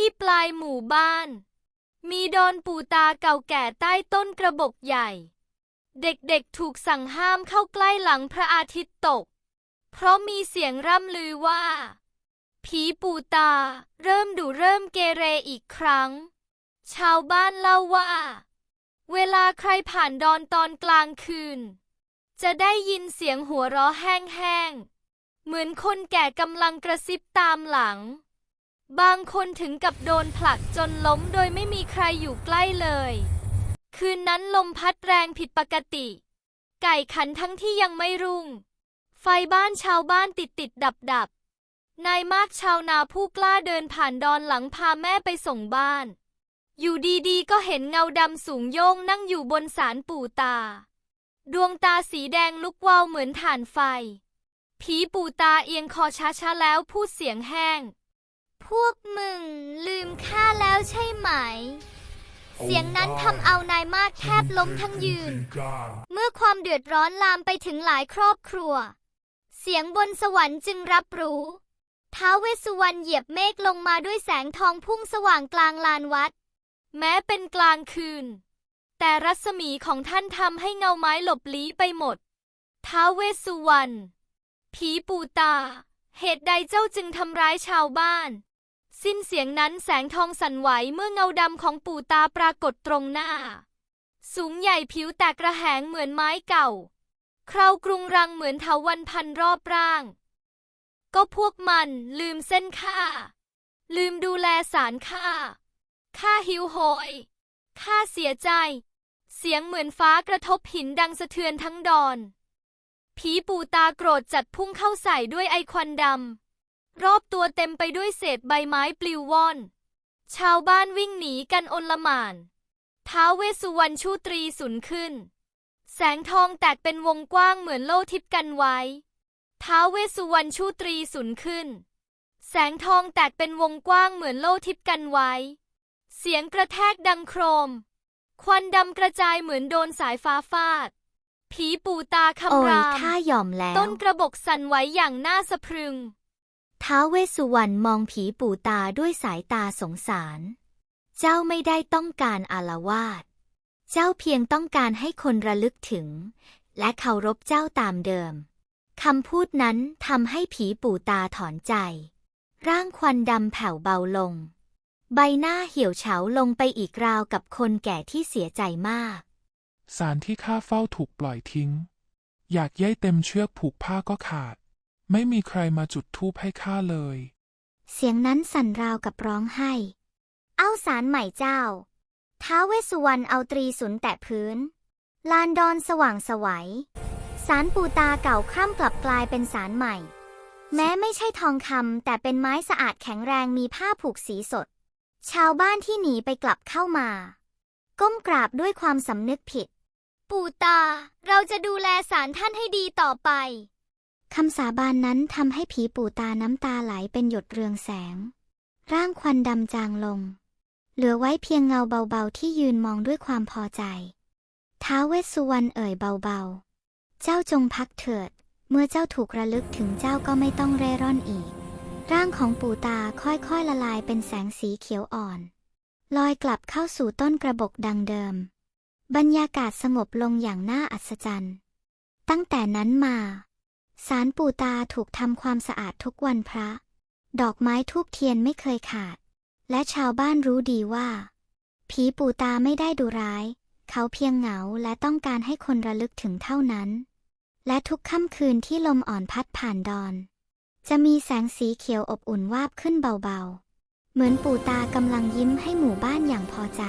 ที่ปลายหมู่บ้าน มีดอนปูตาเก่าแก่ใต้ต้นกระบอกใหญ่ เด็กๆถูกสั่งห้ามเข้าใกล้หลังพระอาทิตย์ตก เพราะมีเสียงร่ำลือว่า ผีปูตาเริ่มดุเริ่มเกเรอีกครั้ง ชาวบ้านเล่าว่า เวลาใครผ่านดอนตอนกลางคืน จะได้ยินเสียงหัวเราะแห้งๆเหมือนคนแก่กำลังกระซิบตามหลัง บางคนถึงกับโดนผลักจนล้มโดยไม่มีใครอยู่ใกล้เลย คืนนั้นลมพัดแรงผิดปกติ ไก่ขันทั้งที่ยังไม่รุ่ง ไฟบ้านชาวบ้านติดติดดับดับนายมากชาวนาผู้กล้าเดินผ่านดอนหลังพาแม่ไปส่งบ้าน อยู่ดีๆ ก็เห็นเงาดำสูงโย่งนั่งอยู่บนศาลปู่ตา ดวงตาสีแดงลุกวาวเหมือนถ่านไฟ ผีปู่ตาเอียงคอช้าๆแล้วพูดเสียงแห้ง พวกมึงลืมข้าแล้วใช่ไหม เสียงนั้นทำเอานายมากแทบล้มทั้งยืน เมื่อความเดือดร้อนลามไปถึงหลายครอบครัว เสียงบนสวรรค์จึงรับรู้ท้าวเวสสุวรรณเหยียบเมฆลงมาด้วยแสงทองพุ่งสว่างกลางลานวัด แม้เป็นกลางคืน แต่รัศมีของท่านทำให้เงาไม้หลบลี้ไปหมดท้าวเวสสุวรรณผีปูตา เหตุใดเจ้าจึงทำร้ายชาวบ้าน สิ้นเสียงนั้นแสงทองสั่นไหวเมื่อเงาดำของปู่ตาปรากฏตรงหน้า สูงใหญ่ผิวแตกระแหงเหมือนไม้เก่า คราวกรุงรังเหมือนเถาวันพันรอบร่าง ก็พวกมันลืมเส้นข้า ลืมดูแลสารข้า ข้าหิวโหย ข้าเสียใจ เสียงเหมือนฟ้ากระทบหินดังสะเทือนทั้งดอน ผีปู่ตาโกรธจัดพุ่งเข้าใส่ด้วยไอควันดำ รอบตัวเต็มไปด้วยเศษใบไม้ปลิวว่อน ชาวบ้านวิ่งหนีกันอนลหม่านท้าวเวสสุวรรณชูตรีสุนขึ้น แสงทองแตกเป็นวงกว้างเหมือนโล่ทิพย์กันไว้ท้าวเวสสุวรรณชูตรีสุนขึ้น แสงทองแตกเป็นวงกว้างเหมือนโล่ทิพย์กันไว้ เสียงกระแทกดังโครม ควันดำกระจายเหมือนโดนสายฟ้าฟาด ผีปู่ตาโอ้คำยรามข้ายอมแล้วต้นกระบอกสั่นไหวอย่างน่าสะพรึง ท้าวเวสสุวรรณมองผีปู่ตาด้วยสายตาสงสาร เจ้าไม่ได้ต้องการอาละวาด เจ้าเพียงต้องการให้คนระลึกถึง และเคารพเจ้าตามเดิม คำพูดนั้นทำให้ผีปู่ตาถอนใจ ร่างควันดำแผ่วเบาลง ใบหน้าเหี่ยวเฉาลงไปอีกราวกับคนแก่ที่เสียใจมาก สารที่ข้าเฝ้าถูกปล่อยทิ้ง อยากย่ายเต็มเชือกผูกผ้าก็ขาด ไม่มีใครมาจุดธูปให้ข้าเลย เสียงนั้นสั่นราวกับร้องไห้ เอาสารใหม่เจ้า ท้าวเวสสุวรรณเอาตรีสุนแตะพื้น ลานดอนสว่างสวัย สารปูตาเก่าคร่ำกลับกลายเป็นสารใหม่ แม้ไม่ใช่ทองคำแต่เป็นไม้สะอาดแข็งแรงมีผ้าผูกสีสด ชาวบ้านที่หนีไปกลับเข้ามา ก้มกราบด้วยความสำนึกผิด ปู่ตา เราจะดูแลสารท่านให้ดีต่อไป คำสาบานนั้นทำให้ผีปู่ตาน้ำตาไหลเป็นหยดเรืองแสง ร่างควันดำจางลง เหลือไว้เพียงเงาเบาๆที่ยืนมองด้วยความพอใจ ท้าเวสสุวรรณเอ่ยเบาๆ เจ้าจงพักเถิด เมื่อเจ้าถูกระลึกถึงเจ้าก็ไม่ต้องเร่ร่อนอีก ร่างของปู่ตาค่อยๆละลายเป็นแสงสีเขียวอ่อน ลอยกลับเข้าสู่ต้นกระบอกดังเดิม บรรยากาศสงบลงอย่างน่าอัศจรรย์ ตั้งแต่นั้นมา ศาลปู่ตาถูกทำความสะอาดทุกวันพระ ดอกไม้ทูบเทียนไม่เคยขาด และชาวบ้านรู้ดีว่า ผีปู่ตาไม่ได้ดุร้าย เขาเพียงเหงาและต้องการให้คนระลึกถึงเท่านั้น และทุกค่ำคืนที่ลมอ่อนพัดผ่านดอน จะมีแสงสีเขียวอบอุ่นวาบขึ้นเบาๆ เหมือนปู่ตากำลังยิ้มให้หมู่บ้านอย่างพอใจ